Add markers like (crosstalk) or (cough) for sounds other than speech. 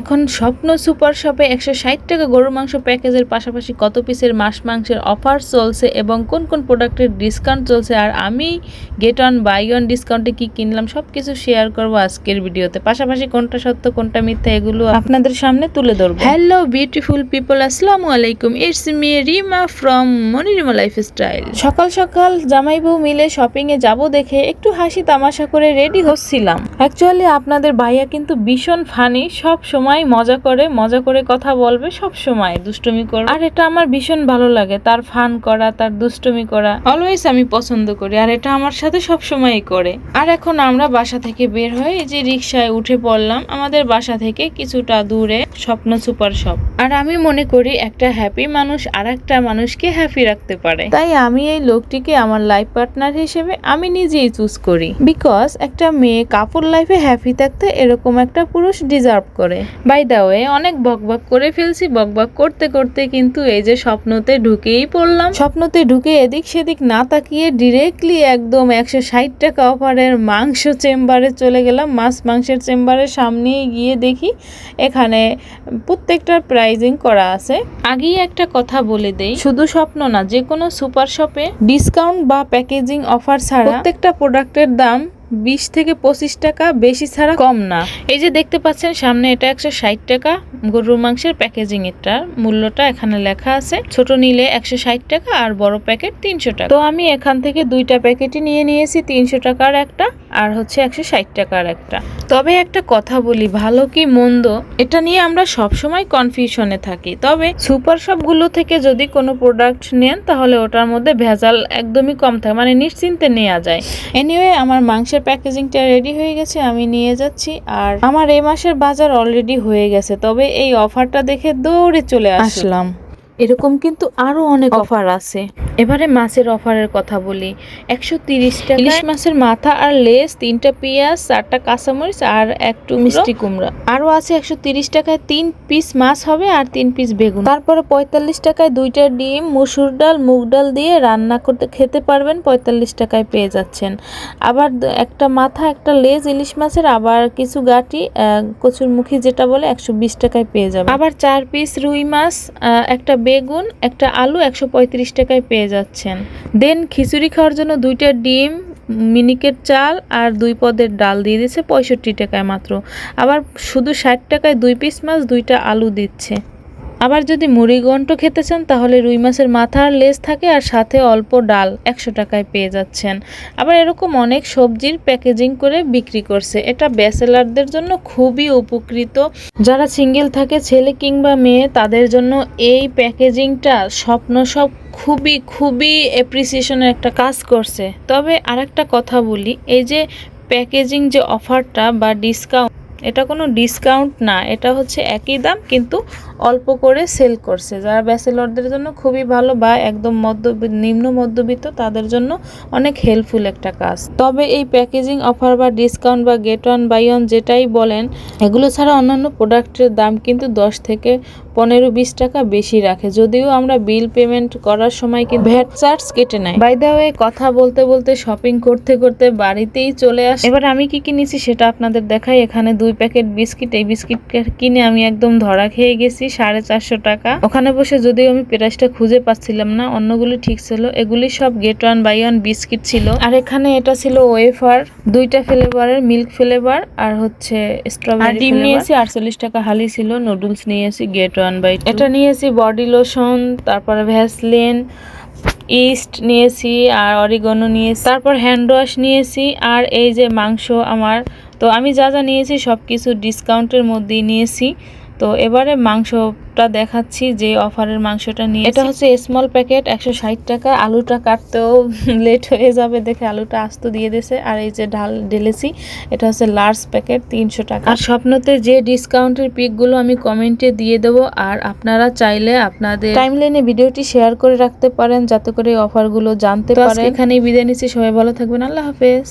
এখন স্বপ্ন সুপার শপে একশো ষাট টাকা গরুর মাংস প্যাকেজের পাশাপাশি কত পিসের মাস মাংসের অফার চলছে এবং কোন কোন প্রোডাক্টের ডিসকাউন্ট চলছে আর আমি গেট অন বাই অন ডিসকাউন্টে কি কিনলাম সব কিছু শেয়ার করব আজকের ভিডিওতে। পাশাপাশি কোনটা সত্য কোনটা মিথ্যা এগুলো আপনাদের সামনে তুলে ধরবো। হ্যালো বিউটিফুল পিপল আসসালামু আলাইকুম। It's me Rima from Monirima lifestyle সকাল সকাল জামাই বউ মিলে শপিং এ যাব দেখে একটু হাসি তামাশা করে রেডি হচ্ছিলাম। অ্যাকচুয়ালি আপনাদের ভাইয়া কিন্তু ভীষণ ফানি সব সময় মজা করে মজা করে কথা বলবে সব সময়, দুষ্টুমি করবে। আর এটা আমার ভীষণ ভালো লাগে, তার ফান করা, তার দুষ্টুমি করা। অলওয়েজ আমি পছন্দ করি, আর এটা আমার সাথে সব সময়ই করে। আর এখন আমরা বাসা থেকে বের হয়ে এই যে রিক্সায় উঠে পড়লাম, আমাদের বাসা থেকে কিছুটা দূরে স্বপ্ন সুপার শপ। আর আমি মনে করি একটা হ্যাপি মানুষ আর একটা মানুষকে হ্যাপি রাখতে পারে। তাই আমি এই লোকটিকে আমার লাইফ পার্টনার হিসেবে আমি নিজেই চুজ করি। বিকজ একটা মেয়ে কাপড় লাইফে হ্যাপি থাকতে এরকম একটা পুরুষ ডিজার্ভ করে। বাই দা ওয়ে অনেক বকবক করে ফেলছি বকবক করতে করতে কিন্তু এই যে স্বপ্নতে ঢুকেই পড়লাম। স্বপ্নতে ঢুকে এদিক সেদিক না তাকিয়ে ডিরেক্টলি একদম একশো ষাট টাকা অফারের মাংস চেম্বারে চলে গেলাম। মাছ মাংসের চেম্বারের সামনেই গিয়ে দেখি এখানে প্রত্যেকটার প্রাইজিং করা আছে। আগেই একটা কথা বলে দেই শুধু স্বপ্ন না যে কোনো সুপার শপে ডিসকাউন্ট বা প্যাকেজিং অফার ছাড়া প্রত্যেকটা প্রোডাক্টের দাম বিশ থেকে পঁচিশ টাকা, বেশি ছাড়া কম না। এই যে দেখতে পাচ্ছেন, সামনে এটা একশো ষাট টাকা। গরুর মাংসের প্যাকেজিং এটার মূল্যটা এখানে লেখা আছে। ছোট নিলে একশো ষাট টাকা আর বড় প্যাকেট তিনশো টাকা। তো আমি এখান থেকে দুইটা প্যাকেটই নিয়ে নিয়েছি, তিনশো টাকার একটা। আর হচ্ছে একশো ষাট টাকার একটা। তবে একটা কথা বলি, ভালো কি মন্দ? এটা নিয়ে আমরা সবসময় কনফিউশনে থাকি। তবে সুপার শপগুলো থেকে যদি কোনো প্রোডাক্ট নেন, তাহলে ওটার মধ্যে ভেজাল একদমই কম থাকে মানে নিশ্চিন্তে নেওয়া যায়। এনিওয়ে আমার মাংসের প্যাকেজিংটা রেডি হয়ে গেছে, আমি নিয়ে যাচ্ছি। আর আমার এই মাসের বাজার অলরেডি হয়ে গেছে, তবে এই অফারটা দেখে দৌড়ে চলে আসলাম। এরকম কিন্তু আরও অনেক অফার আছে। এবারে মাছের অফারের কথা বলি একশো তিরিশ টাকা। ইলিশ মাছের মাথা আর লেস তিনটা পেঁয়াজ চারটা কাঁচামরিচ আর একটু মিষ্টি কুমড়া। আরও আছে একশো তিরিশ টাকায় তিন পিস মাছ হবে আর তিন পিস বেগুন। তারপরে পঁয়তাল্লিশ টাকায় দুইটা ডিম মুসুর ডাল মুগ ডাল দিয়ে রান্না করতে খেতে পারবেন পঁয়তাল্লিশ টাকায় পেয়ে যাচ্ছেন। আবার একটা মাথা একটা লেজ ইলিশ মাছের আবার কিছু গাটি কচুর মুখী যেটা বলে একশো বিশ টাকায় পেয়ে যাবে আবার চার পিস রুই মাছ আহ, একটা বেগুন একটা আলু একশো পঁয়ত্রিশ টাকায় পেয়ে যাচ্ছেন। দেন খিচুড়ি খাওয়ার জন্য দুইটা ডিম, মিনিকেট চাল আর দুই পদের ডাল দিয়ে দিচ্ছে পঁয়ষট্টি টাকায় মাত্র। আবার শুধু ষাট টাকায় দুই পিস মাছ, দুইটা আলু দিচ্ছে। আবার যদি মুড়িঘণ্ট খেতে চান, তাহলে রুই মাছের মাথা আর লেজ থাকে আর সাথে অল্প ডাল একশো টাকায় পেয়ে যাচ্ছেন। আবার এরকম অনেক সবজির প্যাকেজিং করে বিক্রি করছে। এটা ব্যাচেলারদের জন্য খুবই উপকৃত। যারা সিঙ্গেল থাকে, ছেলে কিংবা মেয়ে, তাদের জন্য এই প্যাকেজিংটা স্বপ্ন সব খুবই খুবই অ্যাপ্রিসিয়েশনের একটা কাজ করছে। তবে আরেকটা কথা বলি, এই যে প্যাকেজিং যে অফারটা বা ডিসকাউন্ট এটা কোনো ডিসকাউন্ট না, এটা হচ্ছে একই দাম, কিন্তু অল্প করে সেল করছে। যারা ব্যাচেলরদের জন্য খুবই ভালো বা একদম মধ্য নিম্ন মধ্যবিত্ত, তাদের জন্য অনেক হেল্পফুল একটা কাজ। তবে এই প্যাকেজিং অফার বা ডিসকাউন্ট বা গেট ওয়ান বাই ওয়ান যেটাই বলেন, এগুলো ছাড়া অন্যান্য প্রোডাক্টের দাম কিন্তু দশ থেকে পনেরো, বিশ টাকা বেশি রাখে। যদিও আমরা বিল পেমেন্ট করার সময় কিন্তু ভ্যাট চার্জ কেটে নেয়। বাই দা ওয়ে কথা বলতে বলতে শপিং করতে করতে বাড়িতেই চলে আসে এবার আমি কি কিনেছি সেটা আপনাদের দেখাই। এখানে দুই প্যাকেট বিস্কিট। এই বিস্কিট কিনে আমি একদম ধরা খেয়ে গেছি। সাড়ে চারশো টাকা। ওখানে বসে যদিও আমি প্রাইসটা খুঁজে পাচ্ছিলাম না অন্যগুলি ঠিক ছিল। এগুলি সব get one buy one biscuit ছিল। আর এখানে এটা ছিল ওয়েফার দুইটা ফ্লেভারের মিল্ক ফ্লেভার আর হচ্ছে স্ট্রবেরি ডিম নিয়েছি আটচল্লিশ টাকা হালি ছিল নুডলস নিয়েছি গেট ওয়ান বাই এটা নিয়েছি বডি লোশন তারপরে ভ্যাসলিন ইস্ট নিয়েছি আর অরিগনো নিয়েছি। তারপর হ্যান্ড ওয়াশ নিয়েছি আর এই যে মাংস আমার। তো আমি যা যা নিয়েছি সব কিছু ডিসকাউন্টের মধ্যেই নিয়েছি। তো এবারে মাংসটা দেখাচ্ছি যে অফারের মাংসটা নিয়ে এটা হচ্ছে স্মল প্যাকেট একশো ষাট টাকা। আলুটা কাটতেও (laughs) লেট হয়ে যাবে দেখে আলুটা আস্ত দিয়ে দিয়েছে। আর এই যে ঢাল ঢেলেছি এটা হচ্ছে লার্জ প্যাকেট তিনশো টাকা। আর স্বপ্নতে যে ডিসকাউন্টের পিকগুলো আমি কমেন্টে দিয়ে দেবো আর আপনারা চাইলে আপনাদের টাইম লাইনে ভিডিওটি শেয়ার করে রাখতে পারেন যাতে করে এই অফারগুলো জানতে পারেন। এখানেই বিদায় নিচ্ছি সবাই ভালো থাকবেন আল্লাহ হাফেজ।